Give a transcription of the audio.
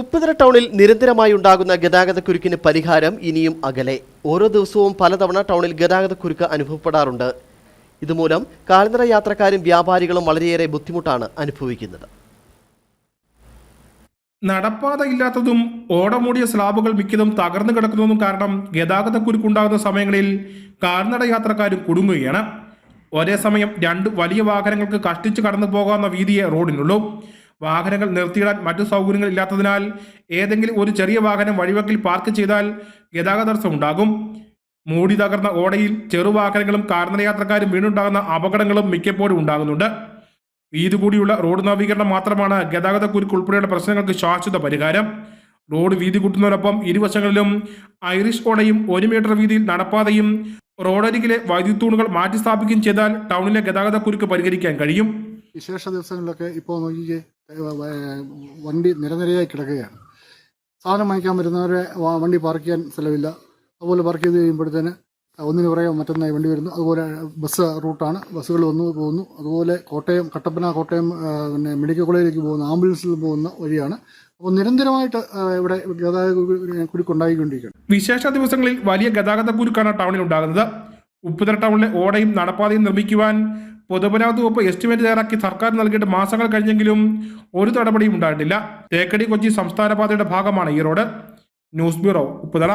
ഉപ്പുതറ ടൗണിൽ നിരന്തരമായി ഉണ്ടാകുന്ന ഗതാഗതക്കുരുക്കിന് പരിഹാരം ഇനിയും അകലെ. ഓരോ ദിവസവും പലതവണ ടൗണിൽ ഗതാഗതക്കുരുക്ക് അനുഭവപ്പെടാറുണ്ട്. ഇതുമൂലം കാൽനട യാത്രക്കാരും വ്യാപാരികളും വളരെയേറെ ബുദ്ധിമുട്ടാണ് അനുഭവിക്കുന്നത്. നടപ്പാത ഇല്ലാത്തതും ഓടമൂടിയ സ്ലാബുകൾ മിക്കതും തകർന്നു കിടക്കുന്നതും കാരണം ഗതാഗതക്കുരുക്കുണ്ടാകുന്ന സമയങ്ങളിൽ കാൽനട യാത്രക്കാരും കുടുങ്ങുകയാണ്. ഒരേ സമയം രണ്ട് വലിയ വാഹനങ്ങൾക്ക് കഷ്ടിച്ച് കടന്നു പോകാവുന്ന വീതിയെ റോഡിനുള്ളൂ. വാഹനങ്ങൾ നിർത്തിയിടാൻ മറ്റു സൗകര്യങ്ങൾ ഇല്ലാത്തതിനാൽ ഏതെങ്കിലും ഒരു ചെറിയ വാഹനം വഴിവക്കിൽ പാർക്ക് ചെയ്താൽ ഗതാഗത തടസ്സം ഉണ്ടാകും മൂടി തകർന്ന ഓടയിൽ ചെറുവാഹനങ്ങളും കാൽനട യാത്രക്കാരും വീണുണ്ടാകുന്ന അപകടങ്ങളും മിക്കപ്പോഴും ഉണ്ടാകുന്നുണ്ട്. വീതി കൂടിയുള്ള റോഡ് നവീകരണം മാത്രമാണ് ഗതാഗത കുരുക്ക് ഉൾപ്പെടെയുള്ള പ്രശ്നങ്ങൾക്ക് ശാശ്വത പരിഹാരം. റോഡ് വീതി കൂട്ടുന്നതിനൊപ്പം ഇരുവശങ്ങളിലും ഐറിഷ് ഓടയും ഒരു മീറ്റർ വീതിയിൽ നടപ്പാതയും റോഡരികിലെ വൈദ്യുതി തൂണുകൾ മാറ്റി ചെയ്താൽ ടൗണിലെ ഗതാഗത കുരുക്ക് പരിഹരിക്കാൻ കഴിയും. വിശേഷ ദിവസങ്ങളിലൊക്കെ ഇപ്പോൾ ഏഹ് വണ്ടി നിരനിരയായി കിടക്കുകയാണ്. സാധനം വാങ്ങിക്കാൻ വരുന്നവരെ വണ്ടി പാർക്ക് ചെയ്യാൻ സ്ഥലമില്ല. അതുപോലെ പാർക്ക് ചെയ്ത് കഴിയുമ്പോഴത്തേന് ഒന്നിന് പുറകെ മറ്റൊന്നായി വണ്ടി വരുന്നു. അതുപോലെ ബസ് റൂട്ടാണ്. ബസ്സുകൾ വന്നു പോകുന്നു. അതുപോലെ കോട്ടയം കട്ടപ്പന കോട്ടയം പിന്നെ മെഡിക്കൽ കോളേജിലേക്ക് പോകുന്ന ആംബുലൻസിൽ പോകുന്ന വഴിയാണ്. അപ്പോൾ നിരന്തരമായിട്ട് ഇവിടെ ഗതാഗത കുരുക്കുണ്ടായിക്കൊണ്ടിരിക്കുകയാണ്. വിശേഷ ദിവസങ്ങളിൽ വലിയ ഗതാഗത കുരുക്കാണ് ടൗണിൽ ഉണ്ടാകുന്നത്. ഉപ്പുതര ടൗണിലെ ഓടയും നടപ്പാതയും നിർമ്മിക്കുവാൻ പൊതുമരാമത്ത് വകുപ്പ് എസ്റ്റിമേറ്റ് തയ്യാറാക്കി സർക്കാർ നൽകിയിട്ട് മാസങ്ങൾ കഴിഞ്ഞെങ്കിലും ഒരു നടപടിയും ഉണ്ടായിട്ടില്ല. തേക്കടി കൊച്ചി സംസ്ഥാന പാതയുടെ ഭാഗമാണ് ഈ റോഡ്. News bureau Upputhala